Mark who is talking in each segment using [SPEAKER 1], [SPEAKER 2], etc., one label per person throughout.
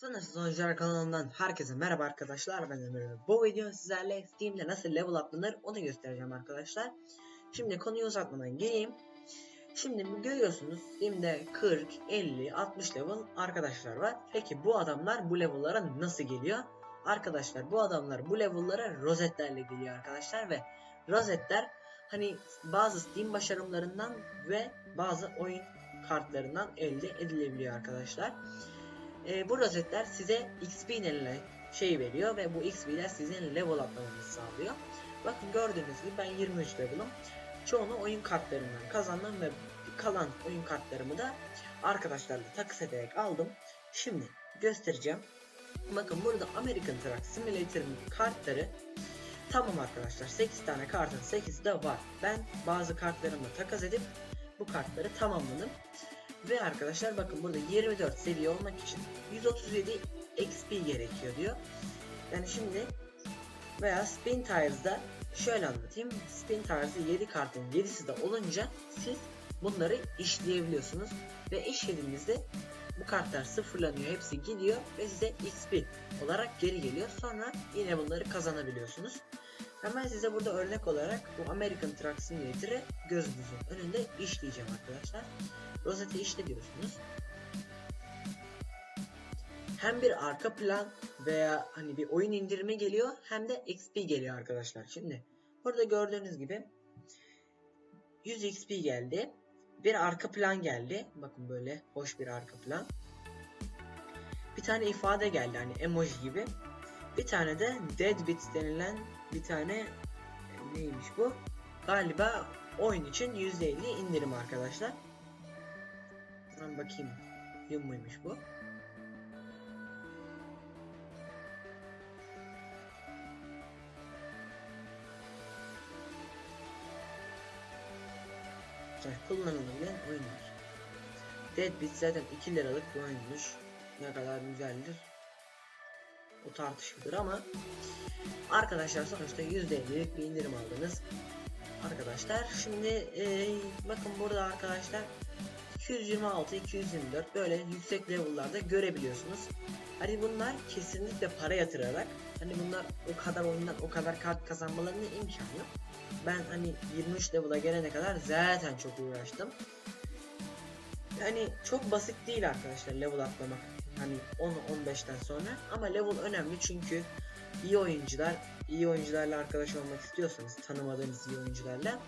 [SPEAKER 1] Sınırsız Oyuncular kanalından herkese merhaba arkadaşlar ben Emre. Bu video sizlerle Steam'de nasıl level atlanır onu göstereceğim arkadaşlar. Şimdi konuyu uzatmadan gireyim. Şimdi görüyorsunuz Steam'de 40, 50, 60 level arkadaşlar var. Peki bu adamlar bu level'lara nasıl geliyor? Arkadaşlar bu adamlar bu level'lara rozetlerle geliyor arkadaşlar ve rozetler hani bazı Steam başarımlarından ve bazı oyun kartlarından elde edilebiliyor arkadaşlar. E, bu rozetler size XP denilen şey veriyor ve bu XP'ler sizin level atlamanızı sağlıyor. Bakın gördüğünüz gibi ben 23 level'ım. Çoğunu oyun kartlarından kazandım ve kalan oyun kartlarımı da arkadaşlarla takas ederek aldım. Şimdi göstereceğim. Bakın burada American Truck Simulator'ın kartları Tamam arkadaşlar 8 tane kartın 8'i de var. Ben bazı kartlarımı takas edip bu kartları tamamladım. Ve arkadaşlar bakın burada 24 seviye olmak için 137 XP gerekiyor diyor. Yani şimdi veya Spin Tires'da şöyle anlatayım. Spin Tires'da 7 kartın 7'si de olunca siz bunları işleyebiliyorsunuz. Ve işlediğinizde bu kartlar sıfırlanıyor, hepsi gidiyor ve size XP olarak geri geliyor. Sonra yine bunları kazanabiliyorsunuz. Hemen size burada örnek olarak bu American Truck Simulator'ı gözünüzün önünde işleyeceğim arkadaşlar. Rozeti işle diyorsunuz. Hem bir arka plan veya hani bir oyun indirimi geliyor hem de XP geliyor arkadaşlar. Şimdi burada gördüğünüz gibi 100 XP geldi. Bir arka plan geldi. Bakın böyle hoş bir arka plan. Bir tane ifade geldi hani emoji gibi. Bir tane de deadbeat denilen bir tane neymiş bu? Galiba oyun için %50 indirim arkadaşlar. Hemen bakayım. Yum muymuş bu? Kullanılabilen oyunlar. Deadbeat zaten 2 liralık bir oyunmuş. Ne kadar güzeldir. O tartışılır ama arkadaşlar sonuçta %50'lik bir indirim aldınız. Arkadaşlar şimdi e, bakın burada arkadaşlar 226, 224 böyle yüksek level'larda görebiliyorsunuz. Hani bunlar kesinlikle para yatırarak hani bunlar o kadar oyundan o kadar kart kazanmalarına imkan yok. Ben hani 23 level'a gelene kadar zaten çok uğraştım. Yani çok basit değil arkadaşlar level atlamak. Hani 10-15'ten sonra ama level önemli çünkü iyi oyuncular, iyi oyuncularla arkadaş olmak istiyorsanız tanımadığınız iyi oyuncularla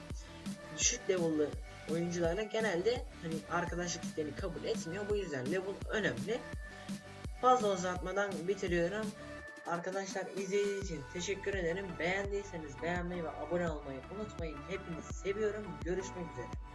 [SPEAKER 1] düşük level'lı oyuncularla genelde hani arkadaşlık isteğini kabul etmiyor. Bu yüzden level önemli. Fazla uzatmadan bitiriyorum. Arkadaşlar izlediğiniz için teşekkür ederim. Beğendiyseniz beğenmeyi ve abone olmayı unutmayın. Hepinizi seviyorum. Görüşmek üzere.